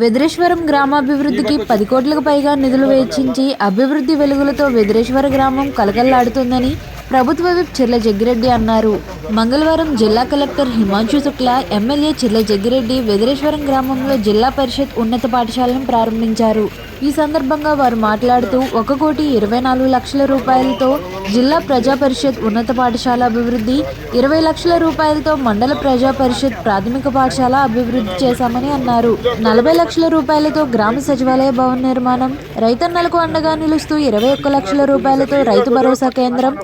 వెదిరేశ్వరం గ్రామాభివృద్ధికి పది కోట్లకు పైగా నిధులు వెచ్చించి అభివృద్ధి వెలుగులతో వెదిరేశ్వర గ్రామం కలకల్లాడుతుందని ప్రభుత్వ విప్ చిర్ల జగ్గిరెడ్డి అన్నారు. మంగళవారం జిల్లా కలెక్టర్ హిమాంశు శుక్లా ఎమ్మెల్యే చిర్ల జగ్గిరెడ్డి వెదిరేశ్వరం గ్రామంలో జిల్లా పరిషత్ ఉన్నత పాఠశాలను ప్రారంభించారు. ఈ సందర్భంగా వారు మాట్లాడుతూ ఒక కోటి ఇరవై నాలుగు లక్షల రూపాయలతో జిల్లా ప్రజా పరిషత్ ఉన్నత పాఠశాల అభివృద్ధి ఇరవై లక్షల రూపాయలతో మండల ప్రజా పరిషత్ ప్రాథమిక పాఠశాల అభివృద్ధి చేశామని అన్నారు. నలభై లక్షల రూపాయలతో గ్రామ సచివాలయ భవన నిర్మాణం రైతన్నలకు అండగా నిలుస్తూ ఇరవై ఒక్క లక్షల రూపాయలతో రైతు భరోసా కేంద్రం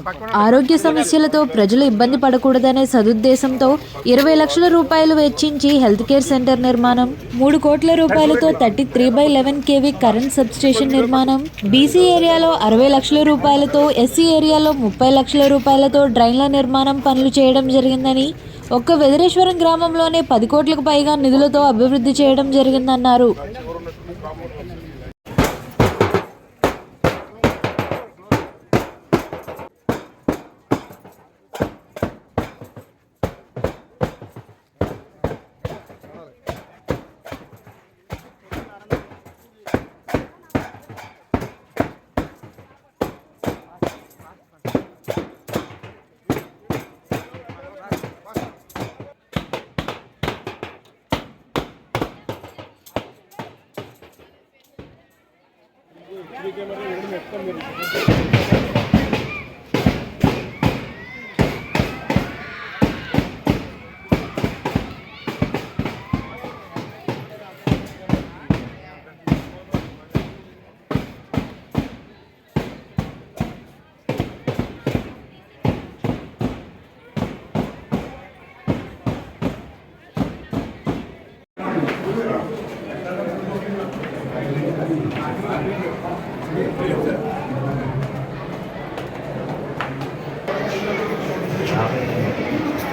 ఆరోగ్య సమస్యలతో ప్రజలు ఇబ్బంది పడకూడదనే సదుద్దేశంతో ఇరవై లక్షల రూపాయలు వెచ్చించి హెల్త్ కేర్ సెంటర్ నిర్మాణం మూడు కోట్ల రూపాయలతో thirty three by eleven KV current sub station నిర్మాణం. బీసీ ఏరియాలో అరవై లక్షల రూపాయలతో ఎస్సీ ఏరియాలో ముప్పై లక్షల రూపాయలతో డ్రైన్ల నిర్మాణం పనులు చేయడం జరిగిందని ఒక్క వెదరేశ్వరం గ్రామంలోనే పది కోట్లకు పైగా నిధులతో అభివృద్ధి చేయడం జరిగిందన్నారు. ಇದೆಯಲ್ಲ ಎರಡು ಮೆಟ್ಕೊಂಡು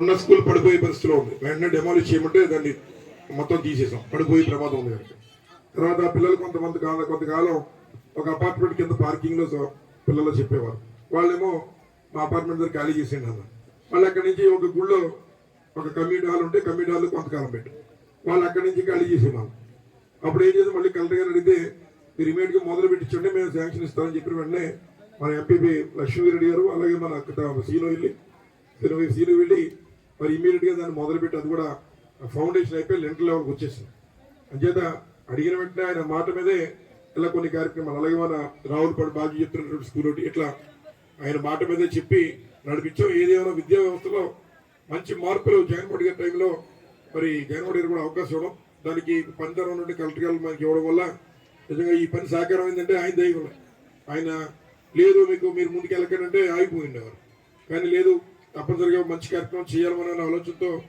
ఉన్న స్కూల్ పడిపోయే పరిస్థితిలో ఉంది. వెంటనే డెమాలిష్ చేయమంటే దాన్ని మొత్తం తీసేసాం. పడిపోయే ప్రమాదం ఉంది కనుక తర్వాత ఆ పిల్లలు కొంతమంది కాలం కొంతకాలం ఒక అపార్ట్మెంట్ కింద పార్కింగ్లో పిల్లలు చెప్పేవారు. వాళ్ళేమో మా అపార్ట్మెంట్ దగ్గర ఖాళీ చేసేయండి అన్న వాళ్ళు అక్కడి నుంచి ఒక గుళ్ళో ఒక కమ్యూనిటీ హాల్ ఉంటే కమ్యూనిటీ హాల్లో కొంతకాలం పెట్టు వాళ్ళు అక్కడి నుంచి ఖాళీ చేసేవాళ్ళు. అప్పుడు ఏం చేసి? మళ్ళీ కలెక్టర్ గారు అడిగితే మీరు ఇమీడియట్గా మొదలు పెట్టించండి మేము శాంక్షన్ ఇస్తామని చెప్పిన వెంటనే మన ఎంపీపీ లక్ష్మీరెడ్డి గారు అలాగే మన అక్క సీలో వెళ్ళి సీలో సీలో వెళ్ళి మరి ఇమీడియట్గా దాన్ని మొదలుపెట్టి అది కూడా ఫౌండేషన్ అయిపోయి లెంటర్ లెవెల్కి వచ్చేసింది. అంచేత అడిగిన వెంటనే ఆయన మాట మీదే ఇలా కొన్ని కార్యక్రమాలు అలాగే మన రావులపాడు బాజీ చెప్తున్నటువంటి స్కూల్ ఒకటి ఇట్లా ఆయన మాట మీదే చెప్పి నడిపించాం. ఏదేమైనా విద్యా వ్యవస్థలో మంచి మార్పులు జగన్మోహన్ గారి టైంలో మరి జగన్మోహన్ గారు కూడా అవకాశం ఇవ్వడం దానికి పనితరం నుండి కలెక్టర్ గారు మనకి ఇవ్వడం వల్ల నిజంగా ఈ పని సాకారం అయిందంటే ఆయన దైవం ఆయన లేదు మీకు మీరు ముందుకు వెళ్ళకంటే ఆగిపోయిండేవారు. కానీ లేదు తప్పనిసరిగా మంచి కార్యక్రమం చేయాలనే ఆలోచనతో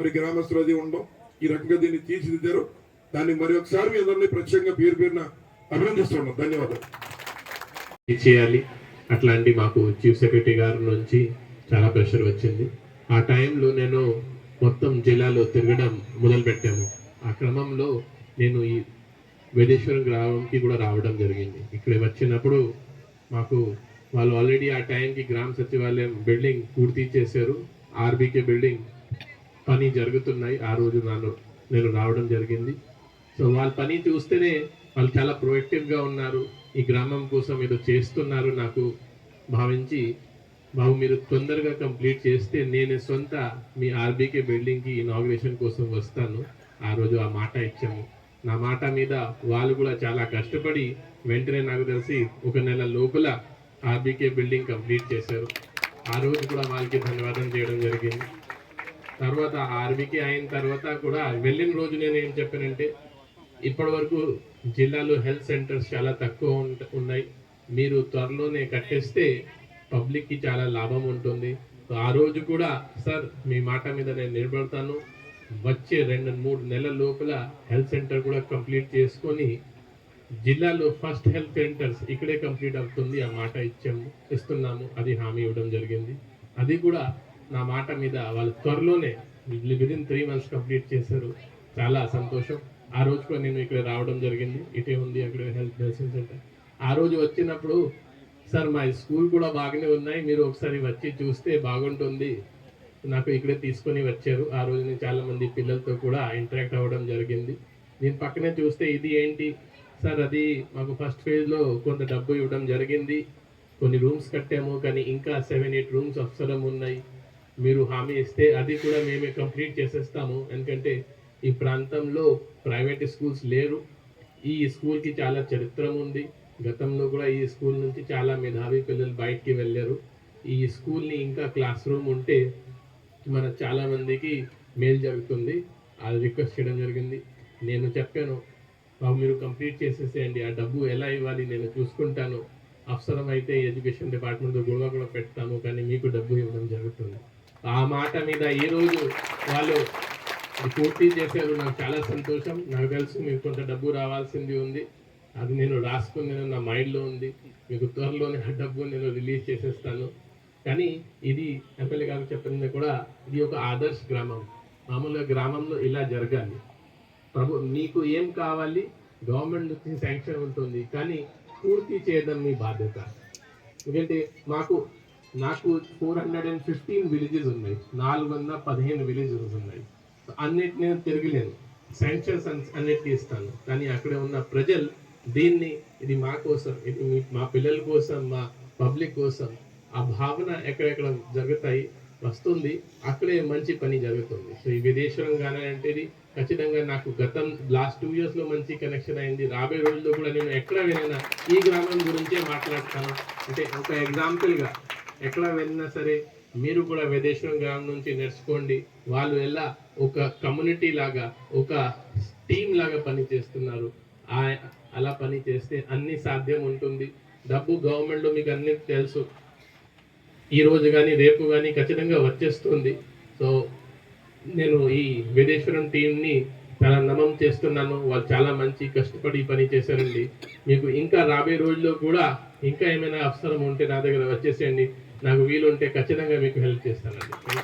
మరి గ్రామస్తులు అది ఉండడం ఈ రకంగా దీన్ని తీర్చిదిద్దారు. దాన్ని మరి ఒకసారి మీ అందరినీ ప్రత్యేకంగా పేరు పేరున అభినందిస్తున్నాం ధన్యవాదాలు. చేయాలి? అట్లాంటి మాకు చీఫ్ సెక్రటరీ గారి నుంచి చాలా ప్రెషర్ వచ్చింది. ఆ టైంలో నేను మొత్తం జిల్లాలో తిరగడం మొదలుపెట్టాము. ఆ క్రమంలో నేను ఈ వేదేశ్వరం గ్రామంకి కూడా రావడం జరిగింది. ఇక్కడ వచ్చినప్పుడు మాకు వాళ్ళు ఆల్రెడీ ఆ టైంకి గ్రామ సచివాలయం బిల్డింగ్ పూర్తి చేశారు. ఆర్బీకే బిల్డింగ్ పని జరుగుతున్నాయి. ఆ రోజు నాను నేను రావడం జరిగింది. సో వాళ్ళ పని చూస్తేనే వాళ్ళు చాలా ప్రొయాక్టివ్గా ఉన్నారు. ఈ గ్రామం కోసం ఏదో చేస్తున్నారు నాకు భావించి బాబు మీరు తొందరగా కంప్లీట్ చేస్తే నేను సొంత మీ ఆర్బీకే బిల్డింగ్కి ఇనాగ్రేషన్ కోసం వస్తాను. ఆ రోజు ఆ మాట ఇచ్చాము. నా మాట మీద వాళ్ళు కూడా చాలా కష్టపడి వెంటనే నాకు తెలిసి ఒక నెల లోపల ఆర్బీకే బిల్డింగ్ కంప్లీట్ చేశారు. ఆ రోజు కూడా వాళ్ళకి ధన్యవాదం చేయడం జరిగింది. తర్వాత ఆర్బీకే అయిన తర్వాత కూడా వెళ్ళిన రోజు నేను ఏం చెప్పానంటే ఇప్పటి వరకు జిల్లాలో హెల్త్ సెంటర్స్ చాలా తక్కువ ఉన్నాయి. మీరు త్వరలోనే కట్టేస్తే పబ్లిక్కి చాలా లాభం ఉంటుంది. ఆ రోజు కూడా సార్ మీ మాట మీద నేను నిలబడతాను. వచ్చే రెండు మూడు నెలల లోపల హెల్త్ సెంటర్ కూడా కంప్లీట్ చేసుకొని జిల్లాలో ఫస్ట్ హెల్త్ సెంటర్స్ ఇక్కడే కంప్లీట్ అవుతుంది. ఆ మాట ఇచ్చాము ఇస్తున్నాము. అది హామీ ఇవ్వడం జరిగింది. అది కూడా నా మాట మీద వాళ్ళు త్వరలోనే విదిన్ త్రీ మంత్స్ కంప్లీట్ చేశారు. చాలా సంతోషం. ఆ రోజు కూడా నేను ఇక్కడ రావడం జరిగింది. ఇటే ఉంది అక్కడ హెల్త్ నర్సింగ్ సెంటర్. ఆ రోజు వచ్చినప్పుడు సార్ మా స్కూల్ కూడా బాగానే ఉన్నాయి. మీరు ఒకసారి వచ్చి చూస్తే బాగుంటుంది. నాకు ఇక్కడే తీసుకొని వచ్చారు. ఆ రోజు నేను చాలామంది పిల్లలతో కూడా ఇంటరాక్ట్ అవ్వడం జరిగింది. నేను పక్కనే చూస్తే ఇది ఏంటి? సార్ అది మాకు ఫస్ట్ ఫేజ్లో కొంత డబ్బు ఇవ్వడం జరిగింది. కొన్ని రూమ్స్ కట్టాము కానీ ఇంకా సెవెన్ ఎయిట్ రూమ్స్ అవసరం ఉన్నాయి. మీరు హామీ ఇస్తే అది కూడా మేమే కంప్లీట్ చేసేస్తాము. ఎందుకంటే ఈ ప్రాంతంలో ప్రైవేట్ స్కూల్స్ లేరు. ఈ స్కూల్కి చాలా చరిత్ర ఉంది. గతంలో కూడా ఈ స్కూల్ నుంచి చాలా మేధావి పిల్లలు బయటికి వెళ్ళారు. ఈ స్కూల్ని ఇంకా క్లాస్ రూమ్ ఉంటే మన చాలామందికి మేలు జరుగుతుంది. అది రిక్వెస్ట్ చేయడం జరిగింది. నేను చెప్పాను బాబు మీరు కంప్లీట్ చేసేసేయండి. ఆ డబ్బు ఎలా ఇవ్వాలి నేను చూసుకుంటాను. అవసరం అయితే ఎడ్యుకేషన్ డిపార్ట్మెంట్ గొడవ కూడా పెడతాము కానీ మీకు డబ్బు ఇవ్వడం జరుగుతుంది. ఆ మాట మీద ఈ రోజు వాళ్ళు పూర్తి చేశారు. నాకు చాలా సంతోషం. నాకు తెలుసు మీకు కొంత డబ్బు రావాల్సింది ఉంది. అది నేను రాసుకుని నా మైండ్లో ఉంది. మీకు త్వరలోనే ఆ డబ్బు నేను రిలీజ్ చేసేస్తాను. కానీ ఇది ఎమ్మెల్యే గారు చెప్పింది కూడా ఇది ఒక ఆదర్శ గ్రామం. మామూలుగా గ్రామంలో ఇలా జరగాలి. ప్రభు మీకు ఏం కావాలి? గవర్నమెంట్ నుంచి శాంక్షన్ ఉంటుంది కానీ పూర్తి చేయడం మీ బాధ్యత. ఎందుకంటే మాకు నాకు four hundred and fifteen villages ఉన్నాయి నాలుగు వందల పదిహేను విలేజెస్ ఉన్నాయి. అన్నిటి నేను తిరగలేను. శాంక్షన్స్ అన్నిటికీ ఇస్తాను. కానీ అక్కడ ఉన్న ప్రజలు దీన్ని ఇది మా కోసం ఇది మీ- మా పిల్లల కోసం మా పబ్లిక్ కోసం ఆ భావన ఎక్కడెక్కడ జరుగుతాయి వస్తుంది అక్కడే మంచి పని జరుగుతుంది. సో ఈ విదేశం కానీ ఇది ఖచ్చితంగా నాకు గతం లాస్ట్ టూ ఇయర్స్లో మంచి కనెక్షన్ అయింది. రాబోయే రోజుల్లో కూడా నేను ఎక్కడ వెళ్ళినా ఈ గ్రామం గురించే మాట్లాడతాను. అంటే ఒక ఎగ్జాంపుల్గా ఎక్కడ వెళ్ళినా సరే మీరు కూడా విదేశం గ్రామం నుంచి నేర్చుకోండి. వాళ్ళు ఎలా ఒక కమ్యూనిటీ లాగా ఒక టీం లాగా పని చేస్తున్నారు. అలా పని చేస్తే అన్ని సాధ్యం ఉంటుంది. డబ్బు గవర్నమెంట్లో మీకు అన్ని తెలుసు. ఈరోజు కానీ రేపు కానీ ఖచ్చితంగా వచ్చేస్తుంది. సో నేను ఈ వేదేశ్వరం టీంని చాలా నమం చేస్తున్నాను. వాళ్ళు చాలా మంచి కష్టపడి పని చేశారండి. మీకు ఇంకా రాబోయే రోజుల్లో కూడా ఇంకా ఏమైనా అవసరం ఉంటే నా దగ్గర వచ్చేసేయండి. నాకు వీలుంటే ఖచ్చితంగా మీకు హెల్ప్ చేస్తానండి.